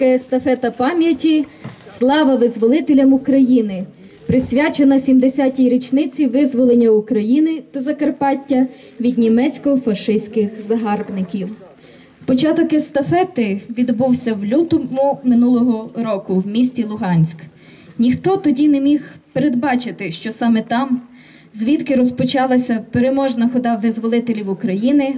всеукраїнська естафета пам'яті Слава визволителям України, присвячена 70-й річниці визволення України та Закарпаття від німецько-фашистських загарбників. Початок естафети відбувся в лютому минулого року в місті Луганськ. Ніхто тоді не міг передбачити, що саме там, звідки розпочалася переможна хода визволителів України,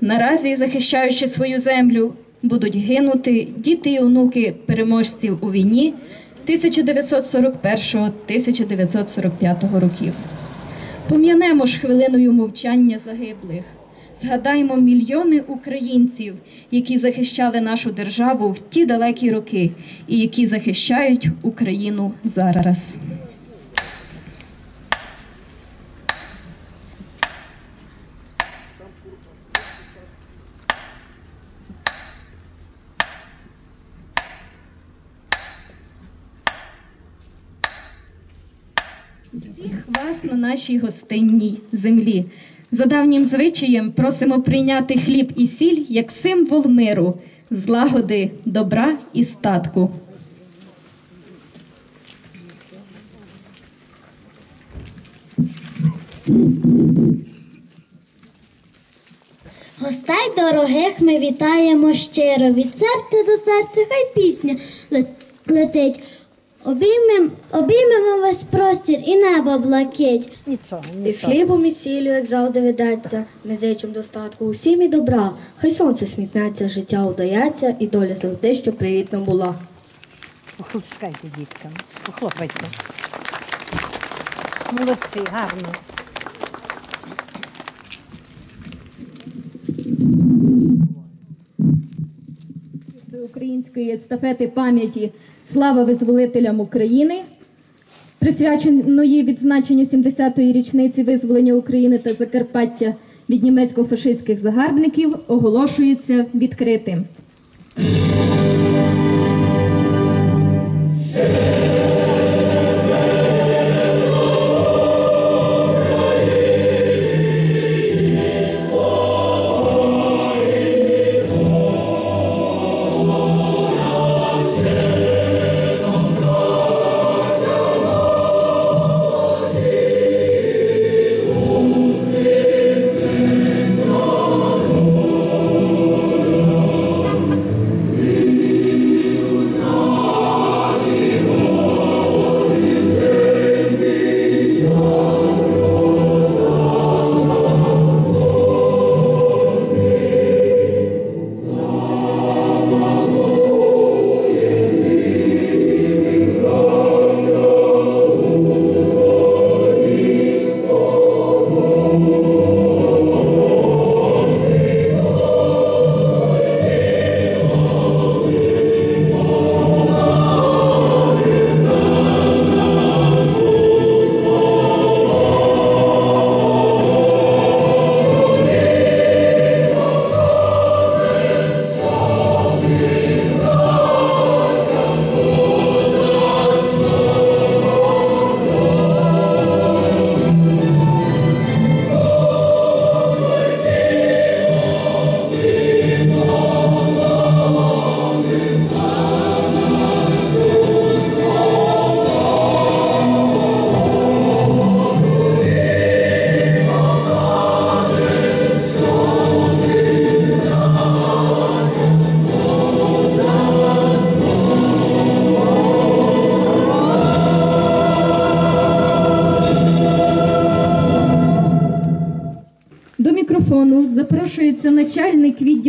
Наразі, захищаючи свою землю, будуть гинути діти і онуки переможців у війні 1941-1945 років. Пом'янемо ж хвилиною мовчання загиблих. Згадаймо мільйони українців, які захищали нашу державу в ті далекі роки і які захищають Україну зараз. Нашій гостинній землі. За давнім звичаєм просимо прийняти хліб і сіль як символ миру, злагоди, добра і статку. Гостей дорогих ми вітаємо щиро. Від серця до серця хай пісня ле- Обіймем, обіймемо весь простір і небо блакить. Нічого, І з хлібом і сіллю, як завжди ведеться, ми достатку усім і добра. Хай сонце смітнеться, життя удається, і доля завжди, що привітна була. Похлопскайте діткам, похлопайте. Молодці, гарно. Української естафети пам'яті Слава визволителям України, присвяченої відзначенню 70-ї річниці визволення України та Закарпаття від німецько-фашистських загарбників, оголошується відкритим.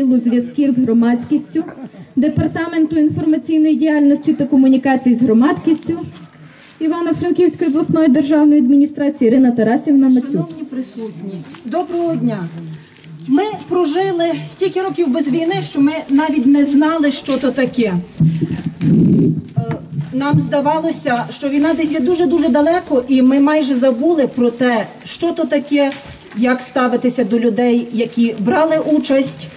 Відділу зв'язків з громадськістю Департаменту інформаційної діяльності та комунікацій з громадськістю Івано-Франківської обласної державної адміністрації Ірина Тарасівна Мацюк. Шановні присутні, доброго дня. Ми прожили стільки років без війни, що ми навіть не знали, що то таке. Е, Нам здавалося, що війна десь є дуже-дуже далеко, і ми майже забули про те, що то таке, як ставитися до людей, які брали участь,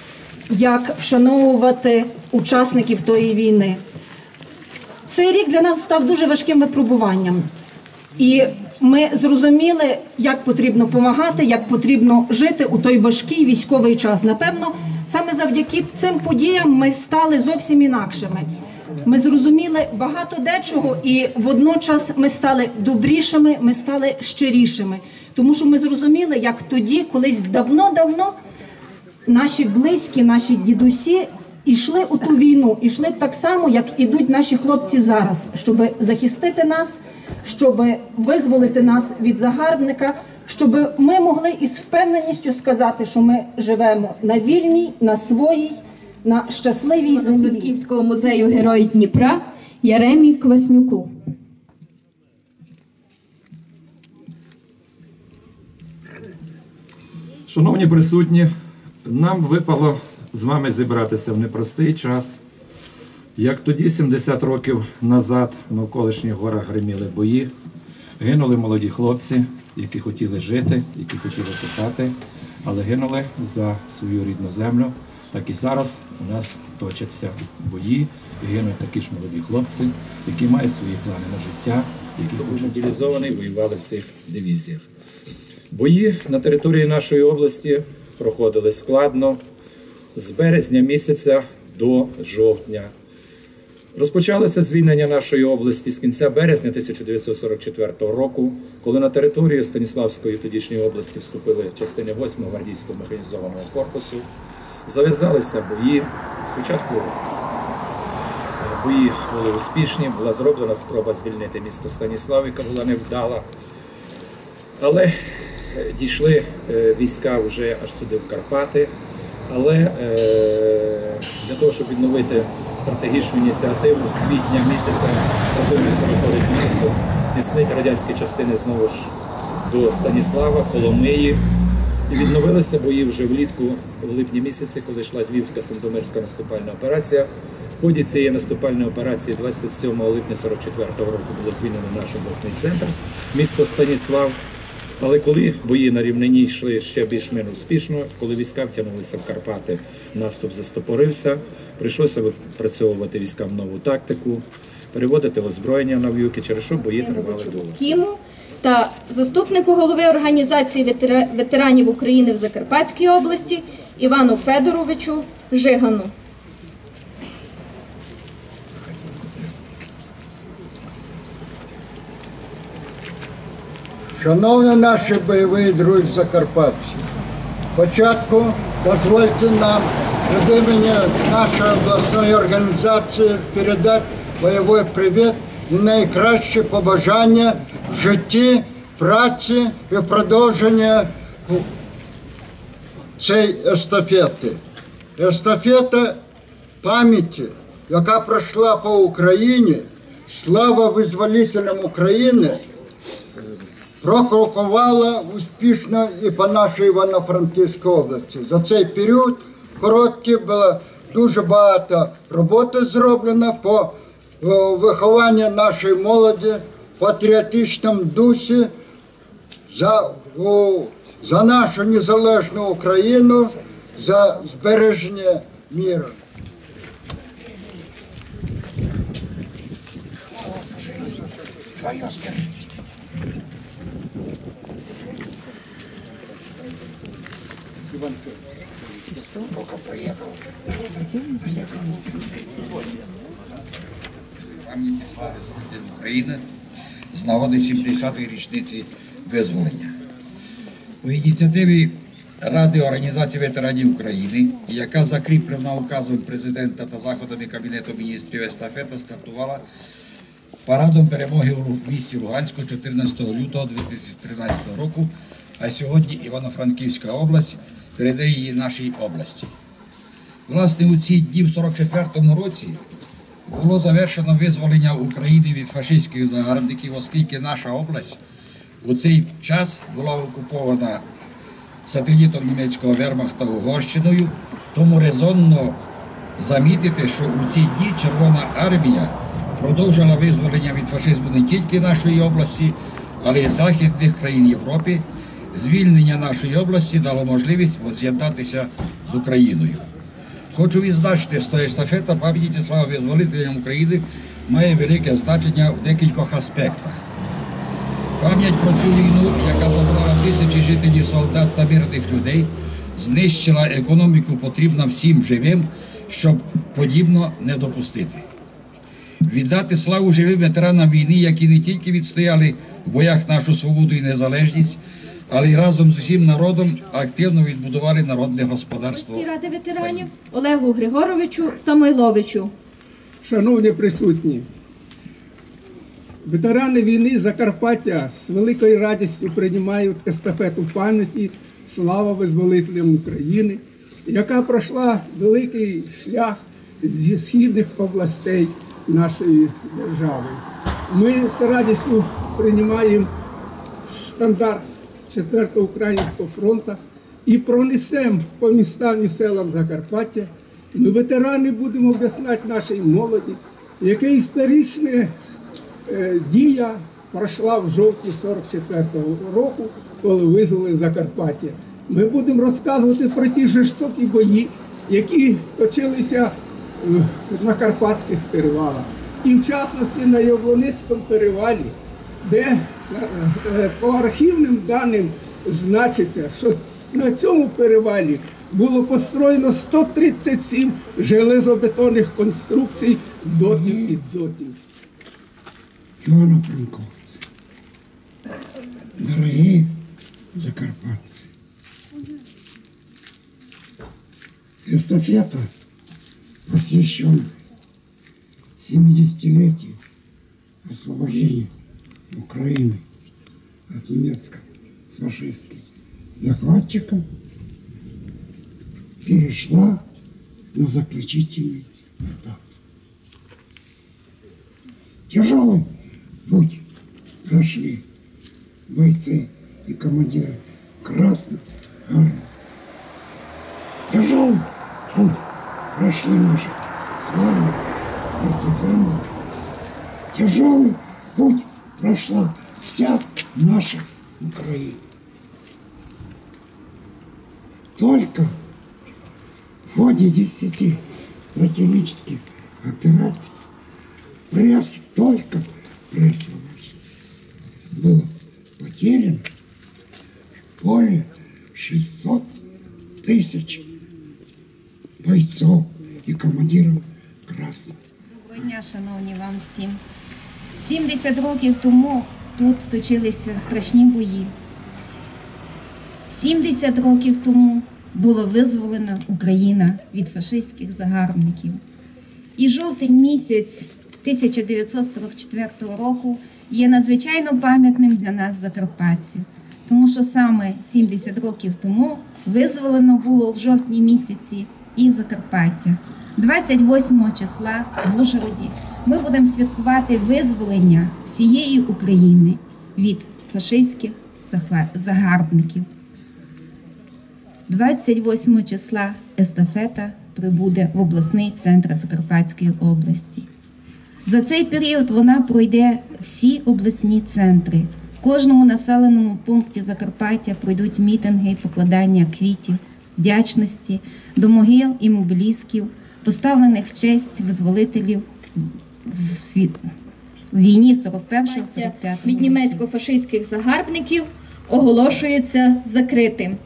як вшановувати учасників тої війни. Цей рік для нас став дуже важким випробуванням. І ми зрозуміли, як потрібно допомагати, як потрібно жити у той важкий військовий час. Напевно, саме завдяки цим подіям ми стали зовсім інакшими. Ми зрозуміли багато дечого, і водночас ми стали добрішими, ми стали щирішими. Тому що ми зрозуміли, як тоді, колись давно-давно наші близькі, наші дідусі йшли у ту війну, йшли так само, як ідуть наші хлопці зараз, щоб захистити нас, щоб визволити нас від загарбника, щоб ми могли із впевненістю сказати, що ми живемо на вільній, на своїй, на щасливій землі. Франківського музею Герої Дніпра Яремі Кваснюку. Шановні присутні, нам випало з вами зібратися в непростий час. Як тоді, 70 років назад, в навколишніх горах гриміли бої, гинули молоді хлопці, які хотіли жити, які хотіли кохати, але гинули за свою рідну землю. Так і зараз у нас точаться бої, і гинуть такі ж молоді хлопці, які мають свої плани на життя, які мобілізовані воювали в цих дивізіях. Бої на території нашої області проходили складно з березня місяця до жовтня. Розпочалося звільнення нашої області з кінця березня 1944 року, коли на територію Станіславської тодішньої області вступили частини 8-го гвардійського механізованого корпусу. Зав'язалися бої. Спочатку бої були успішні, була зроблена спроба звільнити місто Станіслав, яка була невдала. Але дійшли е, війська вже аж сюди в Карпати. Але е, для того, щоб відновити стратегічну ініціативу з квітня місяця противник переходить місто, тіснить радянські частини знову ж до Станіслава, Коломиї. І відновилися бої вже влітку, в липні місяці, коли йшла Львівська Сандомирська наступальна операція. В ході цієї наступальної операції 27 липня 44 року було звільнено наш обласний центр, місто Станіслав. Але коли бої на рівнині йшли ще більш-менш успішно, коли війська втягнулися в Карпати, наступ застопорився, прийшлося випрацьовувати військам нову тактику, переводити озброєння на в'юки, через що бої тривали довго. Та заступнику голови організації ветеранів України в Закарпатській області Івану Федоровичу Жигану. Шановні наші бойові друзі закарпатці, спочатку дозвольте нам від імені нашої обласної організації передати бойовий привіт і найкращі побажання в житті, праці і продовження цієї естафети. Естафета пам'яті, яка пройшла по Україні, слава визволителям України, прокрокувала успішно і по нашій Івано-Франківській області. За цей період короткий було дуже багато роботи зроблено по о, вихованню нашої молоді в патріотичному дусі за, за нашу незалежну Україну, за збереження миру. пам'яті слави Збройних України з нагоди 70-ї річниці визволення. У ініціативі Ради організації ветеранів України, яка закріплена указом президента та заходами Кабінету міністрів естафета стартувала парадом перемоги у місті Луганську 14 лютого 2013 року, а сьогодні Івано-Франківська область передає її нашій області. Власне, у ці дні в 44-му році було завершено визволення України від фашистських загарбників, оскільки наша область у цей час була окупована сателітом німецького вермахта Угорщиною, тому резонно замітити, що у ці дні Червона армія продовжила визволення від фашизму не тільки нашої області, але й західних країн Європи. Звільнення нашої області дало можливість воз'єднатися з Україною. Хочу відзначити, що естафета пам'яті слава визволителям України має велике значення в декількох аспектах. Пам'ять про цю війну, яка забрала тисячі жителів, солдат та мирних людей, знищила економіку, потрібна всім живим, щоб подібно не допустити. Віддати славу живим ветеранам війни, які не тільки відстояли в боях нашу свободу і незалежність, але й разом з усім народом активно відбудували народне господарство. Ради ветеранів Олегу Григоровичу Самойловичу. Шановні присутні, ветерани війни Закарпаття з великою радістю приймають естафету пам'яті Слава визволителям України, яка пройшла великий шлях зі східних областей нашої держави. Ми з радістю приймаємо штандарт 4-го Українського фронту і пронесемо по містам і селам Закарпаття. Ми ветерани будемо об'ясняти нашій молоді, яка історична е, дія пройшла в жовтні 44-го року, коли визвали Закарпаття. Ми будемо розказувати про ті жорстокі бої, які точилися е, на Карпатських перевалах. І в частності на Яблоницькому перевалі, де по архівним даним значиться, що на цьому перевалі було построєно 137 железобетонних конструкцій дотів і дзотів. Ивано-Франковцы. Дорогие закарпатцы. Эстафета посвящена 70-летию освобождения Украины от немецко-фашистских захватчиков перешла на заключительный этап. Тяжелый путь прошли бойцы и командиры Красной Армии. Тяжелый путь прошли наши славные партизаны. Тяжелый путь прошла вся наша Украина. Только в ходе десяти стратегических операций пресс, только пресса наша, было потеряно более 600 тысяч бойцов и командиров Красной. Доброго дня, шановні вам всім. 70 років тому тут точилися страшні бої. 70 років тому була визволена Україна від фашистських загарбників. І жовтень місяць 1944 року є надзвичайно пам'ятним для нас закарпатців, тому що саме 70 років тому визволено було в жовтні місяці і Закарпаття. 28 числа в Ужгороді ми будемо святкувати визволення всієї України від фашистських загарбників. 28 числа естафета прибуде в обласний центр Закарпатської області. За цей період вона пройде всі обласні центри. В кожному населеному пункті Закарпаття пройдуть мітинги покладання квітів, вдячності до могил і мобілістів, поставлених в честь визволителів в світ в війні 41-45 від німецько-фашистських загарбників оголошується закритим.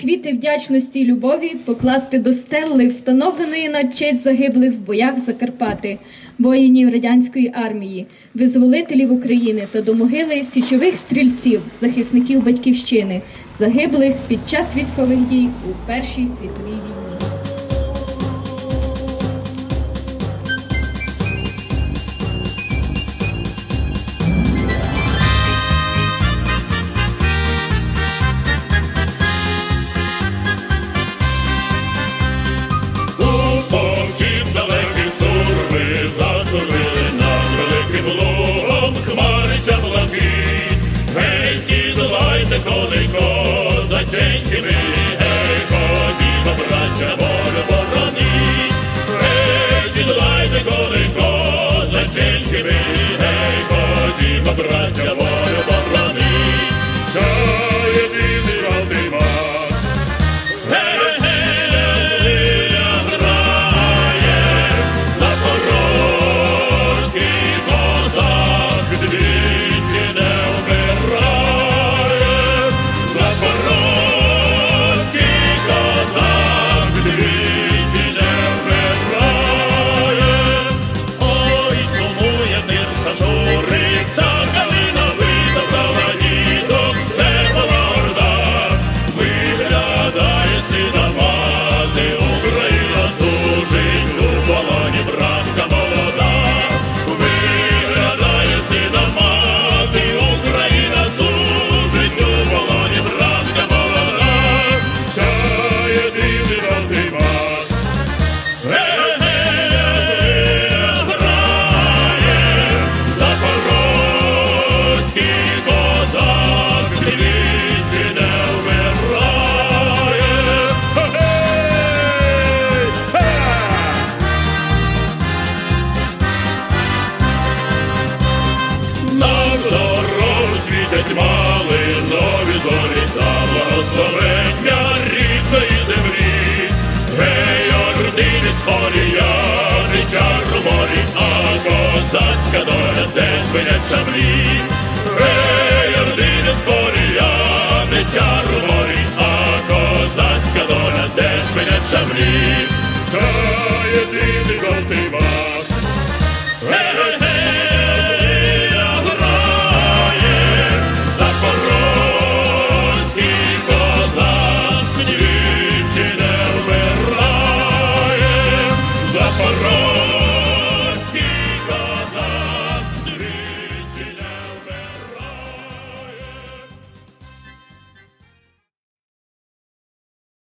Квіти вдячності і любові покласти до стелли, встановленої на честь загиблих в боях Закарпати, воїнів радянської армії, визволителів України та до могили січових стрільців, захисників батьківщини, загиблих під час військових дій у Першій світовій війні. Ready.